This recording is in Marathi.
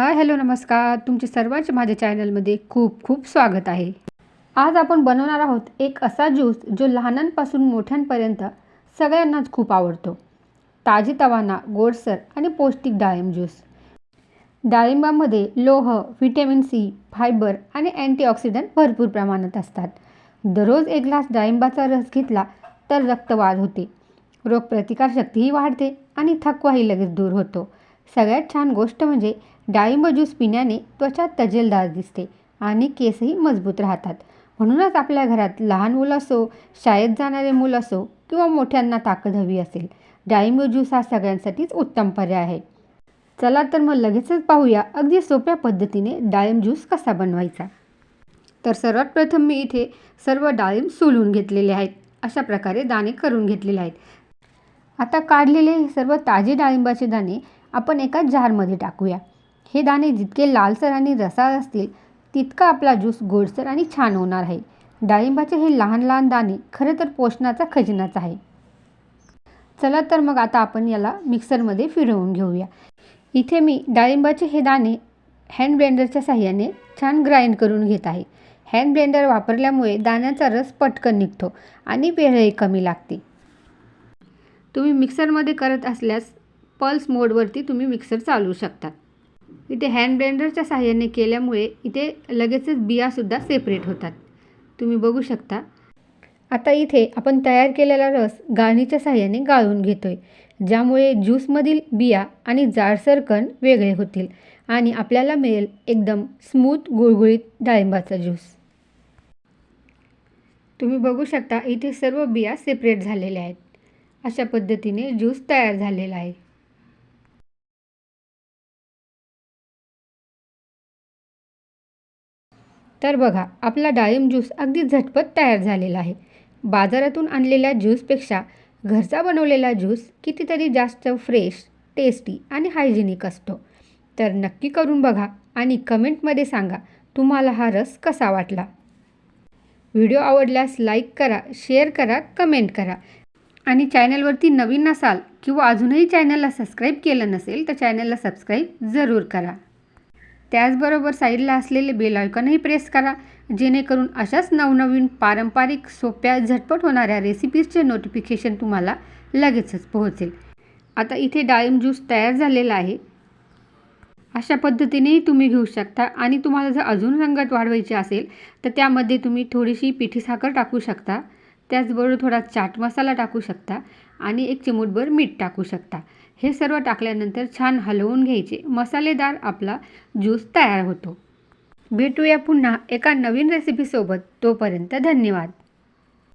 हाय हॅलो नमस्कार. तुमचे सर्वांचे माझ्या चॅनलमध्ये खूप खूप स्वागत आहे. आज आपण बनवणार आहोत एक असा ज्यूस जो लहानांपासून मोठ्यांपर्यंत सगळ्यांनाच खूप आवडतो. ताजी तवाना गोडसर आणि पौष्टिक डाळिंब ज्यूस. डाळिंबामध्ये लोह व्हिटॅमिन सी फायबर आणि अँटीऑक्सिडंट भरपूर प्रमाणात असतात. दररोज एक ग्लास डाळिंबाचा रस घेतला तर रक्तवाद होते. रोगप्रतिकारशक्तीही वाढते आणि थकवाही लगेच दूर होतो. सगळ्यात छान गोष्ट म्हणजे डाळिंब ज्यूस पिण्याने त्वचा तजेलदार दिसते आणि केसही मजबूत राहतात. म्हणूनच आपल्या घरात लहान मुलं असो शाळेत जाणारे मुलं असो किंवा मोठ्यांना ताकद हवी असेल डाळिंब ज्यूस हा सगळ्यांसाठीच उत्तम पर्याय आहे. चला तर मग लगेचच पाहूया अगदी सोप्या पद्धतीने डाळिंब ज्यूस कसा बनवायचा. तर सर्वात प्रथम मी इथे सर्व डाळिंब सोलून घेतलेले आहेत. अशा प्रकारे दाणे करून घेतलेले आहेत. आता काढलेले हे सर्व ताजे डाळिंबाचे दाणे आपण एका जारमध्ये टाकूया. हे दाणे जितके लालसर आणि रसाळ असतील तितका आपला ज्यूस गोडसर आणि छान होणार आहे. डाळिंबाचे हे लहान लहान दाणे खरं तर पोषणाचा खजिनाच आहे. चला तर मग आता आपण याला मिक्सरमध्ये फिरवून घेऊया. इथे मी डाळिंबाचे हे दाणे हँड ब्लेंडरच्या साह्याने छान ग्राइंड करून घेत आहे. हँड ब्लेंडर वापरल्यामुळे दाण्याचा रस पटकन निघतो आणि वेळही कमी लागते. तुम्ही मिक्सरमध्ये करत असल्यास पल्स मोडवरती तुम्ही मिक्सर चालवू शकता. इथे हँड ब्लेंडरच्या साहाय्याने केल्यामुळे इथे लगेचच बियासुद्धा सेपरेट होतात. तुम्ही बघू शकता. आता इथे आपण तयार केलेला रस गाळणीच्या साहाय्याने गाळून घेतो आहे ज्यामुळे ज्यूसमधील बिया आणि जाडसर कण वेगळे होतील आणि आपल्याला मिळेल एकदम स्मूथ गुळगुळीत डाळिंबाचा ज्यूस. तुम्ही बघू शकता इथे सर्व बिया सेपरेट झालेल्या आहेत. अशा पद्धतीने ज्यूस तयार झालेला आहे. तर बघा आपला डाळिंब ज्यूस अगदी झटपट तयार झालेला आहे. बाजारातून आणलेल्या ज्यूसपेक्षा घरचा बनवलेला ज्यूस कितीतरी जास्त फ्रेश टेस्टी आणि हायजेनिक असतो. तर नक्की करून बघा आणि कमेंटमध्ये सांगा तुम्हाला हा रस कसा वाटला? व्हिडिओ आवडल्यास लाईक करा शेअर करा कमेंट करा. आणि चॅनलवरती नवीन नसाल किंवा अजूनही चॅनलला सबस्क्राईब केलं नसेल तर चॅनलला सबस्क्राईब जरूर करा. त्याचबरोबर साईडला असलेले बेल आयकॉनही प्रेस करा जेणेकरून अशाच नवनवीन पारंपरिक सोप्या झटपट होणाऱ्या रेसिपीजचे नोटिफिकेशन तुम्हाला लगेचच पोहोचेल. आता इथे डाळिंब ज्यूस तयार झालेला आहे. अशा पद्धतीनेही तुम्ही घेऊ शकता आणि तुम्हाला जर अजून रंगत वाढवायची असेल तर त्यामध्ये तुम्ही थोडीशी पिठी साखर टाकू शकता. त्याचबरोबर थोडा चाट मसाला टाकू शकता. आणि एक चिमूटभर मीठ टाकू शकता. हे सर्व टाकल्यानंतर छान हलवून घ्यायचे. मसालेदार आपला ज्यूस तयार होतो. भेटूया पुन्हा एका नवीन रेसिपीसोबत तोपर्यंत धन्यवाद.